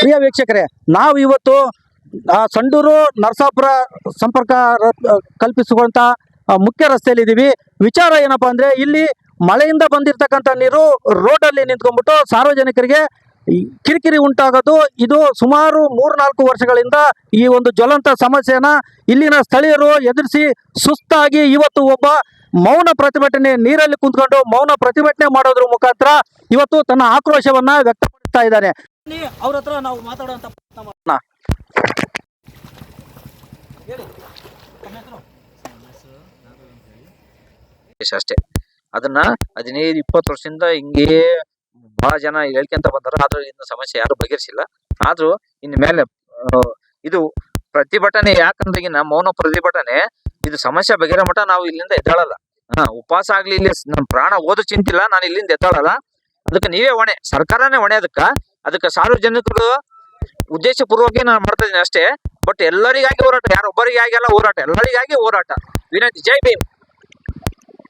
ಪ್ರಿಯ ವೀಕ್ಷಕರೇ, ನಾವು ಇವತ್ತು ಸಂಡೂರು ನರಸಾಪುರ ಸಂಪರ್ಕ ಕಲ್ಪಿಸುವಂತ ಮುಖ್ಯ ರಸ್ತೆಯಲ್ಲಿ ಇದ್ದೀವಿ ವಿಚಾರ ಏನಪ್ಪಾ ಅಂದ್ರೆ, ಇಲ್ಲಿ ಮಳೆಯಿಂದ ಬಂದಿರತಕ್ಕಂಥ ನೀರು ರೋಡಲ್ಲಿ ನಿಂತ್ಕೊಂಡ್ಬಿಟ್ಟು ಸಾರ್ವಜನಿಕರಿಗೆ ಕಿರಿಕಿರಿ ಉಂಟಾಗೋದು. ಇದು ಸುಮಾರು ಮೂರ್ನಾಲ್ಕು ವರ್ಷಗಳಿಂದ ಈ ಒಂದು ಜ್ವಲಂತ ಸಮಸ್ಯೆನ ಇಲ್ಲಿನ ಸ್ಥಳೀಯರು ಎದುರಿಸಿ ಸುಸ್ತಾಗಿ ಇವತ್ತು ಒಬ್ಬ ಮೌನ ಪ್ರತಿಭಟನೆ, ನೀರಲ್ಲಿ ಕುಂತ್ಕೊಂಡು ಮೌನ ಪ್ರತಿಭಟನೆ ಮಾಡೋದ್ರ ಮುಖಾಂತರ ಇವತ್ತು ತನ್ನ ಆಕ್ರೋಶವನ್ನ ವ್ಯಕ್ತಪಡಿಸ್ತಾ ಇದ್ದಾನೆ. ಅವ್ರ ಹತ್ರ ನಾವು ಮಾತಾಡುವಂತ ಪ್ರಯತ್ನ ಮಾಡೋಣ ಅಷ್ಟೇ. ಅದನ್ನ ಹದಿನೈದು ಇಪ್ಪತ್ತು ವರ್ಷದಿಂದ ಹಿಂಗೆ ಬಹಳ ಜನ ಹೇಳ್ಕೊಂತ ಬಂದಾರ. ಆದ್ರೂ ಇನ್ನು ಸಮಸ್ಯೆ ಯಾರು ಬಗೆಹರಿಸಿಲ್ಲ. ಆದ್ರೂ ಇನ್ ಮೇಲೆ ಇದು ಪ್ರತಿಭಟನೆ ಯಾಕಂದ್ರಗಿನ ಮೌನ ಪ್ರತಿಭಟನೆ ಇದು ಸಮಸ್ಯೆ ಬಗೆಹರ ಮಠ ನಾವು ಇಲ್ಲಿಂದ ಎದ್ದಾಳಲ್ಲ. ಹಾ ಉಪವಾಸ ಆಗ್ಲಿ ಇಲ್ಲಿ ನಮ್ ಪ್ರಾಣ ಓದು ಚಿಂತಿಲ್ಲ ನಾನು ಇಲ್ಲಿಂದ ಎದ್ದಾಳಲ್ಲ. ಅದಕ್ಕೆ ನೀವೇ ಹೊಣೆ. ಸರ್ಕಾರನೇ ಹೊಣೆ ಅದಕ್ಕ. ಅದಕ್ಕೆ ಸಾರ್ವಜನಿಕರು ಉದ್ದೇಶ ನಾನು ಮಾಡ್ತಾ ಇದ್ದೀನಿ ಅಷ್ಟೇ. ಬಟ್ ಎಲ್ಲರಿಗಾಗಿ ಹೋರಾಟ ಯಾರೊಬ್ಬರಿಗಾಗಿ ಅಲ್ಲ, ಹೋರಾಟ. ಎಲ್ಲರಿಗಾಗಿ ಹೋರಾಟ. ವಿನಂತಿ. ಜೈ ಭೀಮ್.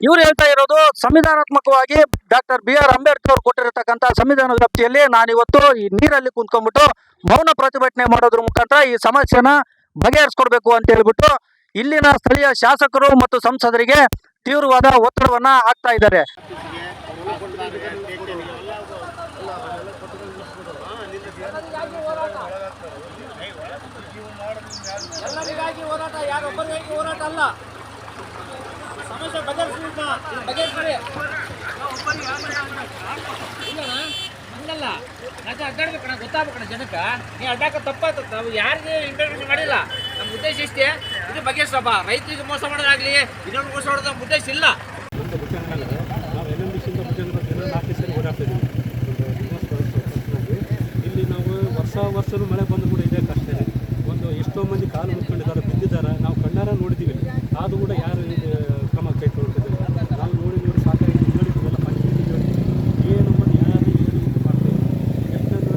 ಇವ್ರು ಹೇಳ್ತಾ ಇರೋದು ಸಂವಿಧಾನಾತ್ಮಕವಾಗಿ ಡಾಕ್ಟರ್ ಬಿ ಆರ್ ಅಂಬೇಡ್ಕರ್ ಅವರು ಕೊಟ್ಟಿರತಕ್ಕಂತ ಸಂವಿಧಾನ ವ್ಯಾಪ್ತಿಯಲ್ಲಿ ನಾನಿವತ್ತು ಈ ನೀರಲ್ಲಿ ಕುಂತ್ಕೊಂಡ್ಬಿಟ್ಟು ಮೌನ ಪ್ರತಿಭಟನೆ ಮಾಡೋದ್ರ ಮುಖಾಂತರ ಈ ಸಮಸ್ಯೆನ ಬಗೆಹರಿಸ್ಕೊಡ್ಬೇಕು ಅಂತ ಹೇಳ್ಬಿಟ್ಟು ಇಲ್ಲಿನ ಸ್ಥಳೀಯ ಶಾಸಕರು ಮತ್ತು ಸಂಸದರಿಗೆ ತೀವ್ರವಾದ ಒತ್ತಡವನ್ನ ಹಾಕ್ತಾ ಇದ್ದಾರೆ ಎಲ್ಲರಿಗಾಗಿ ಹೋರಾಟ ಯಾರೊಬ್ಬರಿಗಾಗಿ ಹೋರಾಟ ಅಲ್ಲ. ಸಮಸ್ಯೆ ಬಗೆಹರಿಸಲಿಲ್ಲ ಬಗೆಹರಿಸ್ರಿ ಇಲ್ಲಣ್ಣ, ಹಂಗಲ್ಲ. ಯಾಕೆ ಅಡ್ಡಾಡ್ಬೇಕಣ್ಣ ಗೊತ್ತಾಗ್ಬೇಕಣ್ಣ ಜನಕ್ಕೆ. ನೀ ಅಡ್ಡಾಕ ತಪ್ಪಾಗ್ತದೆ ನಾವು ಯಾರಿಗೆ ಇಂಟರ್ವ್ಯೂ ಮಾಡಿಲ್ಲ. ನಮ್ಮ ಉದ್ದೇಶ ಇಷ್ಟೇ. ಇದು ಬಗೆಹರಿಸಪ್ಪ ರೈತರಿಗೆ ಮೋಸ ಮಾಡೋದಾಗ್ಲಿ ಇನ್ನೊಂದು ಮೋಸ ಮಾಡೋದು ನಮ್ಮ ಉದ್ದೇಶ ಇಲ್ಲ. ನಾವು ಎನ್ ಭುಜಂಗ ದಿನ ನಾಲ್ಕು ಸರಿ ಓಡಾಡ್ತಾ ಇದ್ದೀವಿ ಒಂದು ಬಿಸ್ನೆಸ್ ಪರ್ಸನಾಗಿ ಇಲ್ಲಿ ನಾವು ವರ್ಷ ವರ್ಷನು ಮಳೆ ಬಂದು ಕೂಡ ಇದೆ ಕಷ್ಟ ಒಂದು ಎಷ್ಟೋ ಮಂದಿ ಕಾಲು ಮುಟ್ಕೊಂಡಿದ್ದಾರೆ ಬಿದ್ದಿದ್ದಾರೆ. ಕಣ್ಣಾರ ನೋಡಿದ್ದೀವಿ. ಅದು ಕೂಡ ಯಾರು ಕ್ರಮ ಕೈಗೊಳ್ತಿದ್ದೀವಿ ನಾವು ನೋಡಿ ನೋಡಿ ಸಾಕಾಗಿ ಹೇಳಿದ್ದೀವಲ್ಲ ಏನು ಮತ್ತು ಯಾರು ಏನು ಮಾಡ್ತೀವಿ ಎಷ್ಟು ಕೂಡ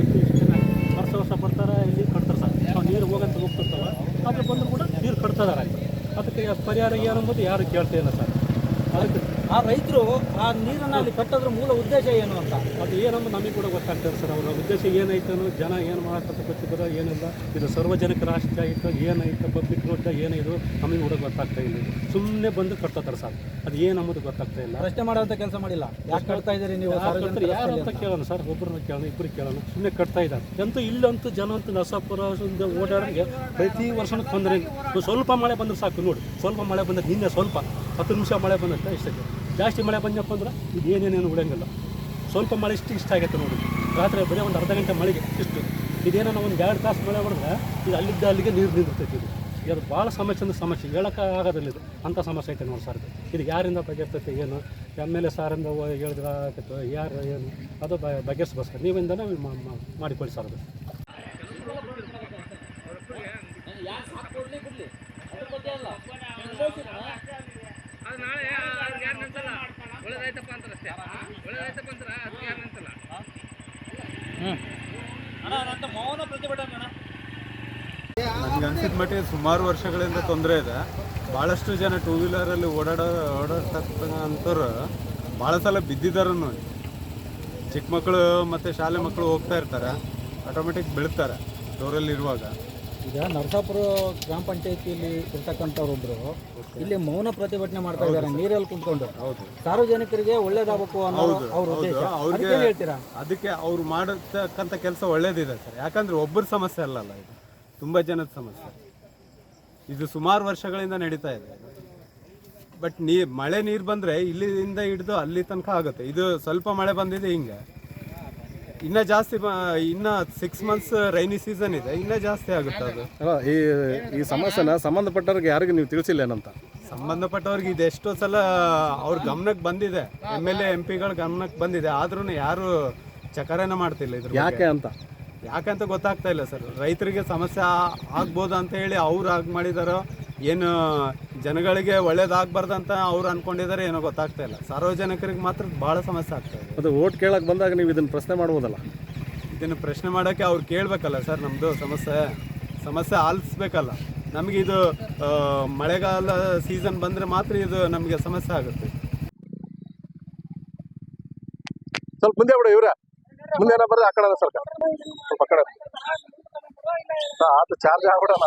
ಇಲ್ಲಿ ಎಷ್ಟು ಜನ ವರ್ಷ ವರ್ಷ ಬರ್ತಾರೆ, ಇಲ್ಲಿ ಕಟ್ತಾರೆ ಸರ್ ನಾವು ನೀರು ಹೋಗಂತ ಹೋಗ್ತಿರ್ತಾವೆ ಆದರೆ ಬಂದರೂ ಕೂಡ ನೀರು ಕಟ್ತಾ ಇದ್ದಾರೆ ಅದಕ್ಕೆ ಪರಿಹಾರ ಏನು ಅಂಬೋದು ಯಾರು ಕೇಳ್ತಿಲ್ಲ ಸರ್. ಅದಕ್ಕೆ ಆ ರೈತರು ಆ ನೀರನ್ನ ಅಲ್ಲಿ ಕಟ್ಟೋದ್ರ ಮೂಲ ಉದ್ದೇಶ ಏನು ಅಂತ? ಅದು ಏನಂದ್ರೆ ನಮಗೆ ಕೂಡ ಗೊತ್ತಾಗ್ತದೆ ಸರ್ ಅವರ. ಉದ್ದೇಶ ಏನೈತನು ಜನ ಏನು ಮಾಡಕ್ಕಂತ ಗೊತ್ತಿದ್ರೆ ಏನಿಲ್ಲ. ಇದು ಸಾರ್ವಜನಿಕ ರಾಷ್ಟ್ರ ಆಯಿತು ಏನೈತೆ ಪಬ್ಲಿಕ್ ರೋಡ್ ಏನಿದು ನಮಗೆ ಕೂಡ ಗೊತ್ತಾಗ್ತಾ ಇಲ್ಲ ಸುಮ್ಮನೆ ಬಂದು ಕಟ್ತಾರೆ ಸರ್. ಅದು ಏನು ಅಂಬುದು ಗೊತ್ತಾಗ್ತಾ ಇಲ್ಲ. ಪ್ರಶ್ನೆ ಮಾಡುವಂತ ಕೆಲಸ ಮಾಡಿಲ್ಲ. ಯಾಕೆ ಕಟ್ತಾ ಇದ್ದೀರಿ ನೀವು? ಯಾರು ಅಂತ ಕೇಳೋಣ ಸರ್. ಒಬ್ಬರನ್ನ ಕೇಳೋಣ ಇಬ್ಬರು ಕೇಳೋಣ. ಸುಮ್ಮನೆ ಕಟ್ತಾ ಇದ್ದಾರೆ. ಅಂತೂ ಇಲ್ಲಂತೂ ಜನ ಅಂತೂ ನರಸಾಪುರ ಓಡಾಡೋರಿಗೆ ಪ್ರತಿ ವರ್ಷನೂ ತೊಂದರೆ. ಸ್ವಲ್ಪ ಮಳೆ ಬಂದ್ರೆ ಸಾಕು ನೋಡಿ. ಸ್ವಲ್ಪ ಮಳೆ ಬಂದ್ರೆ ನಿನ್ನೆ ಸ್ವಲ್ಪ ಹತ್ತು ನಿಮಿಷ ಮಳೆ ಬಂದಂತೆ ಇಷ್ಟಕ್ಕೆ ಜಾಸ್ತಿ ಮಳೆ ಬಂದಪ್ಪ ಅಂದ್ರೆ ಇದು ಏನೇನೇನು ಉಳಿಯಂಗಿಲ್ಲ. ಸ್ವಲ್ಪ ಮಳೆ ಇಷ್ಟು ಇಷ್ಟ ಆಗುತ್ತೆ ನೋಡಿ. ರಾತ್ರಿ ಬರೀ ಒಂದು ಅರ್ಧ ಗಂಟೆ ಮಳೆಗೆ ಇಷ್ಟು. ಇದೇನೋ ಒಂದು ಎರಡು ತಾಸು ಮಳೆ ಹೊಡೆದ್ರೆ ಇದು ಅಲ್ಲಿದ್ದ ಅಲ್ಲಿಗೆ ನೀರು ನಿಂತಿರ್ತೈತಿ ಇದು. ಇದು ಭಾಳ ಸಮಸ್ಯೆ ಅಂದ್ರೆ ಸಮಸ್ಯೆ. ಹೇಳಕ್ಕೆ ಆಗೋದಿಲ್ಲ ಇದು. ಅಂಥ ಸಮಸ್ಯೆ ಐತೆ ನೋಡಿ ಸರ್ ಇದು. ಯಾರಿಂದ ಬಗೆರ್ತೈತೆ, ಏನು? ಎಂ ಎಲ್ ಎ ಸಾರಿಂದ ಹೇಳಿದ್ರೆ ಆಗತ್ತೆ, ಯಾರು, ಏನು? ಅದು ಬ ಬಗೆಹರಿಸ್ಬೇಕು. ನೀವಿಂದನೇ ಮಾಡಿಕೊಳ್ಳಿ ಸರ್ ಅದು. ಯಾರು ಅದು ನಾಳೆ ಅವ್ರಿಗೆ ಯಾರು ನಿಂತಲ್ಲ? ಒಳ್ಳೇದಾಯ್ತಪ್ಪ ಅಂತಾರೆ ಅಷ್ಟೇ. ಒಳ್ಳೇದಾಯ್ತಪ್ಪ ಅಂತಾರ ಅದಕ್ಕೆ ಯಾರು ನಿಂತಲ್ಲ? ಅಣ್ಣ ನಂತ ಮೌನ ಪ್ರತಿಭಟನೆ ಅಣ್ಣ. ನನಗೆ ಅನ್ಸಿದ ಮಟ್ಟಿಗೆ ಸುಮಾರು ವರ್ಷಗಳಿಂದ ತೊಂದರೆ ಇದೆ. ಭಾಳಷ್ಟು ಜನ ಟೂ ವೀಲರಲ್ಲಿ ಓಡಾಡೋ ಓಡಾಡ್ತಕ್ಕಂಥವ್ರು ಭಾಳ ಸಲ ಬಿದ್ದಿದ್ದಾರೂ ಚಿಕ್ಕ ಮಕ್ಕಳು ಮತ್ತು ಶಾಲೆ ಮಕ್ಕಳು ಹೋಗ್ತಾ ಇರ್ತಾರೆ. ಆಟೋಮೆಟಿಕ್ ಬೀಳ್ತಾರೆ. ಡೋರಲ್ಲಿ ಇರುವಾಗ. ಈಗ ನರಸಾಪುರ ಗ್ರಾಮ ಪಂಚಾಯತಿಯಲ್ಲಿ ಇರ್ತಕ್ಕಂಥವ್ರೊಬ್ರು ಇಲ್ಲಿ ಮೌನ ಪ್ರತಿಭಟನೆ ಮಾಡ್ತಾ ಇದ್ದಾರೆ ನೀರಲ್ಲಿ ಕುಂತ್ಕೊಂಡು. ಸಾರ್ವಜನಿಕರಿಗೆ ಒಳ್ಳೇದಾಗಬೇಕು ಅನ್ನೋ ಅವ್ರ ಉದ್ದೇಶ. ಅವ್ರಿಗೆ- ಹೇಳ್ತೀರಾ? ಅದಕ್ಕೆ ಅವ್ರು ಮಾಡತಕ್ಕಂಥ ಕೆಲಸ ಒಳ್ಳೇದಿದೆ ಸರ್. ಯಾಕಂದ್ರೆ ಒಬ್ಬರ ಸಮಸ್ಯೆ ಅಲ್ಲಲ್ಲ ಇದು. ತುಂಬ ಜನದ ಸಮಸ್ಯೆ. ಇದು ಸುಮಾರು ವರ್ಷಗಳಿಂದ ನಡೀತಾ ಇದೆ. ಬಟ್ ನೀ ಮಳೆ ನೀರು ಬಂದರೆ ಇಲ್ಲಿಂದ ಹಿಡಿದು ಅಲ್ಲಿ ತನಕ ಆಗುತ್ತೆ. ಇದು ಸ್ವಲ್ಪ ಮಳೆ ಬಂದಿದೆ ಹಿಂಗೆ. ಇನ್ನ ಜಾಸ್ತಿ ಇನ್ನ ಸಿಕ್ಸ್ ಮಂತ್ಸ್ ರೈನಿ ಸೀಸನ್ ಇದೆ. ಇನ್ನ ಜಾಸ್ತಿ ಆಗುತ್ತೆ ಅದು. ಅಲ್ಲ ಈ ಈ ಸಮಸ್ಯೆನ ಸಂಬಂಧಪಟ್ಟವ್ರಿಗೆ ಯಾರಿಗೂ ನೀವು ತಿಳಿಸಿಲ್ಲ ಏನಂತ ಸಂಬಂಧಪಟ್ಟವ್ರಿಗೆ ಇದು ಎಷ್ಟೋ ಸಲ ಅವ್ರ ಗಮನಕ್ಕೆ ಬಂದಿದೆ. ಎಂ ಎಲ್ ಎ ಎಂ ಪಿಗಳ ಗಮನಕ್ಕೆ ಬಂದಿದೆ. ಆದ್ರೂ ಯಾರು ಚಕರನ ಮಾಡ್ತಿಲ್ಲ ಇದ್ರ ಅಂತ? ಯಾಕೆ ಅಂತ ಯಾಕಂತ ಗೊತ್ತಾಗ್ತಾ ಇಲ್ಲ ಸರ್. ರೈತರಿಗೆ ಸಮಸ್ಯೆ ಆಗ್ಬೋದು ಅಂತ ಹೇಳಿ ಅವ್ರು ಆಗ ಮಾಡಿದಾರೋ ಏನು ಜನಗಳಿಗೆ ಒಳ್ಳೇದಾಗಬಾರ್ದಂತ ಅವ್ರು ಅನ್ಕೊಂಡಿದ್ದಾರೆ ಏನೋ ಗೊತ್ತಾಗ್ತಾ ಇಲ್ಲ. ಸಾರ್ವಜನಿಕರಿಗೆ ಮಾತ್ರ ಭಾಳ ಸಮಸ್ಯೆ ಆಗ್ತಾ ಇದೆ. ಅದು ಓಟ್ ಕೇಳಕ್ ಬಂದಾಗ ನೀವು ಇದನ್ನ ಪ್ರಶ್ನೆ ಮಾಡ್ಬೋದಲ್ಲ? ಇದನ್ನು ಪ್ರಶ್ನೆ ಮಾಡೋಕ್ಕೆ ಅವ್ರು ಕೇಳಬೇಕಲ್ಲ ಸರ್ ನಮ್ಮದು ಸಮಸ್ಯೆ. ಸಮಸ್ಯೆ ಆಲಿಸ್ಬೇಕಲ್ಲ. ನಮಗೆ ಇದು ಮಳೆಗಾಲ ಸೀಸನ್ ಬಂದರೆ ಮಾತ್ರ ಇದು ನಮಗೆ ಸಮಸ್ಯೆ ಆಗುತ್ತೆ. ಸ್ವಲ್ಪ ಮುಂದೆ ಬಿಡು ಇವ್ರ. ಮುಂದೆ ಏನೋ ಬರ್ರಿ ಆ ಕಡೆ ಸರ್ಕಾರ ಸ್ವಲ್ಪ ಆ ಕಡೆ. ಅದು ಚಾರ್ಜ್ ಆಗ್ಬಿಡೋಣ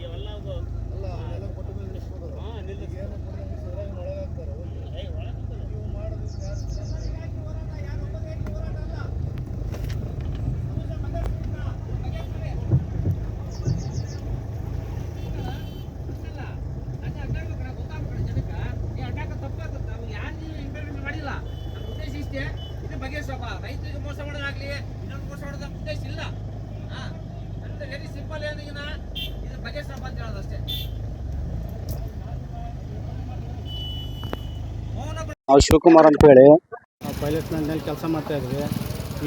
ನಾವು ಶಿವಕುಮಾರ್ ಅಂತ ಹೇಳಿ ಪೈಲಟ್ನಲ್ಲಿ ಕೆಲಸ ಮಾಡ್ತಾ ಇದ್ವಿ.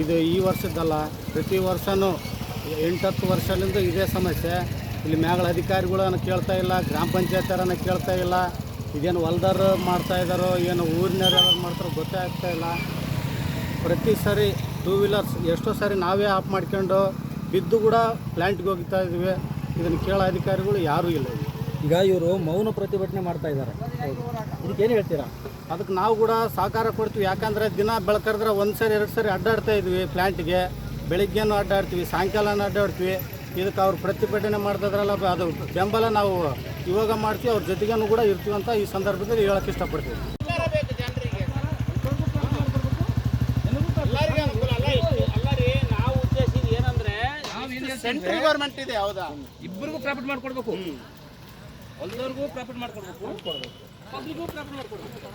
ಇದು ಈ ವರ್ಷದ್ದಲ್ಲ, ಪ್ರತಿ ವರ್ಷನೂ ಎಂಟತ್ತು ವರ್ಷದಿಂದ ಇದೇ ಸಮಸ್ಯೆ. ಇಲ್ಲಿ ಮ್ಯಾಗಳ ಅಧಿಕಾರಿಗಳನ್ನ ಕೇಳ್ತಾ ಇಲ್ಲ, ಗ್ರಾಮ ಪಂಚಾಯತರನ್ನು ಕೇಳ್ತಾ ಇಲ್ಲ. ಇದೇನು ಹೊಲ್ದಾರು ಮಾಡ್ತಾ ಇದ್ದಾರೋ, ಏನು ಊರಿನವ್ರು ಯಾರು ಮಾಡ್ತಾರೋ ಗೊತ್ತೇ ಆಗ್ತಾ ಇಲ್ಲ. ಪ್ರತಿ ಸಾರಿ ಟೂ ವೀಲರ್ಸ್ ಎಷ್ಟೋ ಸಾರಿ ನಾವೇ ಆಫ್ ಮಾಡ್ಕೊಂಡು ಬಿದ್ದು ಕೂಡ ಪ್ಲ್ಯಾಂಟ್ಗೆ ಹೋಗ್ತಾ ಇದ್ದೀವಿ ಇದನ್ನು ಕೇಳೋ ಅಧಿಕಾರಿಗಳು ಯಾರೂ ಇಲ್ಲಿ. ಈಗ ಇವರು ಮೌನ ಪ್ರತಿಭಟನೆ ಮಾಡ್ತಾ ಇದ್ದಾರೆ. ಇದಕ್ಕೇನು ಹೇಳ್ತೀರಾ? ಅದಕ್ಕೆ ನಾವು ಕೂಡ ಸಹಕಾರ ಕೊಡ್ತೀವಿ. ಯಾಕಂದರೆ ದಿನ ಬೆಳಕರಿದ್ರೆ ಒಂದು ಸರಿ ಎರಡು ಸರಿ ಅಡ್ಡಾಡ್ತಾ ಇದ್ವಿ ಪ್ಲ್ಯಾಂಟ್ಗೆ ಬೆಳಿಗ್ಗೆನೂ ಅಡ್ಡಾಡ್ತೀವಿ ಸಾಯಂಕಾಲನೂ ಅಡ್ಡಾಡ್ತೀವಿ. ಇದಕ್ಕೆ ಅವ್ರು ಪ್ರತಿಭಟನೆ ಮಾಡ್ತಿದ್ರಲ್ಲ ಅದು ಬೆಂಬಲ ನಾವು ಇವಾಗ ಮಾಡ್ತೀವಿ ಅವ್ರ ಜೊತೆಗೇನು ಕೂಡ ಇರ್ತೀವಿ ಅಂತ ಈ ಸಂದರ್ಭದಲ್ಲಿ ಹೇಳಕ್ಕೆ ಇಷ್ಟಪಡ್ತೀವಿ. ಸೆಂಟ್ರಲ್ ಗೌರ್ಮೆಂಟ್ ಇದೆ ಹೌದಾ? ಇಬ್ಬರಿಗೂ ಪ್ರಾಫಿಟ್ ಮಾಡ್ಕೊಡ್ಬೇಕು. ಹೊಲದವ್ರಿಗೂ ಪ್ರಾಫಿಟ್ ಮಾಡ್ಕೊಡ್ಬೇಕು ಪಬ್ಲಿಗೂ ಪ್ರಾಫಿಟ್ ಮಾಡ್ಕೊಡ್ಬೇಕು.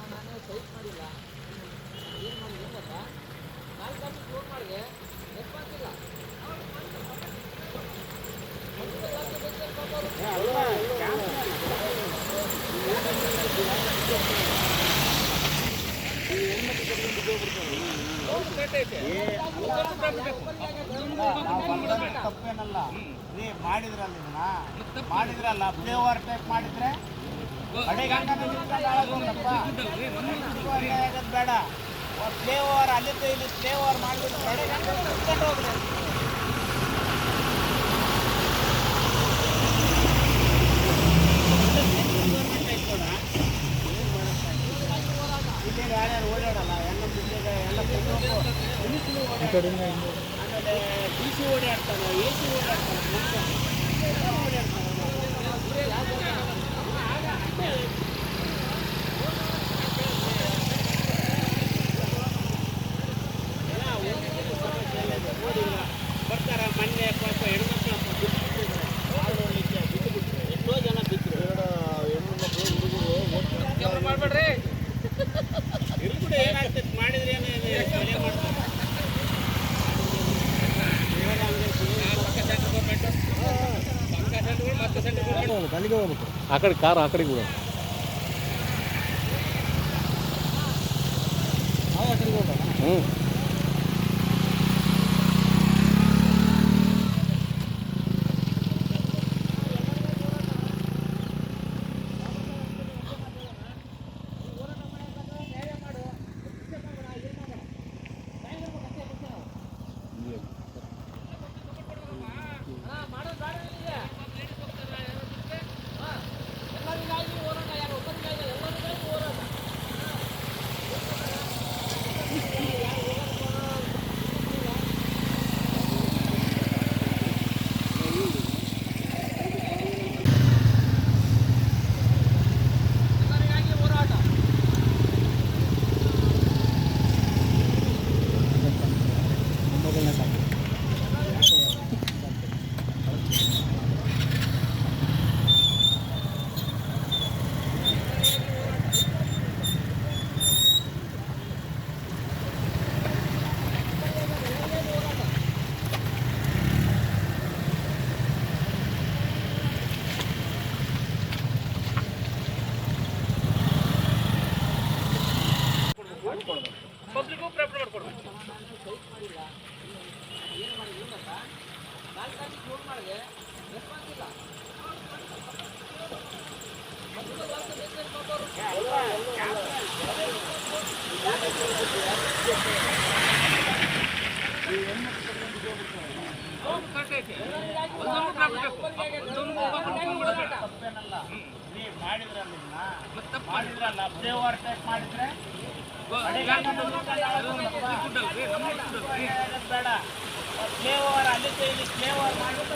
ತಪ್ಪೇನಲ್ಲ ರೀ ಮಾಡಿದ್ರಲ್ಲ ಇದನ್ನ ಮಾಡಿದ್ರಲ್ಲ ಫ್ಲೇವರ್ ಟೈಪ್ ಮಾಡಿದ್ರೆ ಬೇಡ ಫ್ಲೇವರ್ ಅಲ್ಲಿದ್ದು ಇಲ್ಲಿ ಮಾಡಿಬಿಟ್ಟು ಹೋಗ್ರಿ ಇಲ್ಲೇನು ಯಾರ್ಯಾರು ಓಡಾಡಲ್ಲ ಎಲ್ಲ ಎಲ್ಲ ಆಮೇಲೆ ಡಿ ಸಿ ಓಡಾಡ್ತಾನೆ ಎ ಸಿ ಓಡಾಡ್ತಾನೆ ಅಲ್ಲಿಗೆ ಹೋಗ್ಬೇಕು ಆ ಕಡೆ ಕಾರ್ ಆ ಕಡೆಗೆ ಬಿಡು ನಾವು ಆ ಕಡೆಗೆ ಹೋಗೋಣ ಹ್ಞೂ ಪಬ್ಲಿಗೂ ಪ್ರಾಫಿಟ್ ಮಾಡ್ಕೊಡ್ಬೇಕು ಹೌದು ಕರೆಕ್ಟ್ ಐತಿ ಒಂದೊಂದು ಪ್ರಾಫಿಟ್ ಬೇಕು ಒಂದೊಂದು ಪ್ರಾಫಿಟ್ ಮಾಡ್ಬೇಡ ಮಾಡಿದ್ರಲ್ಲ ಇದನ್ನ ಮಾಡಿದ್ರಲ್ಲ ಫ್ಲೈ ಓವರ್ ಟೈಪ್ ಮಾಡಿದ್ರೆ ಬೇಡ ಫ್ಲೈ ಓವರ್ ಅಲ್ಲಿ ಓವರ್ ಮಾಡಿಬಿಟ್ಟು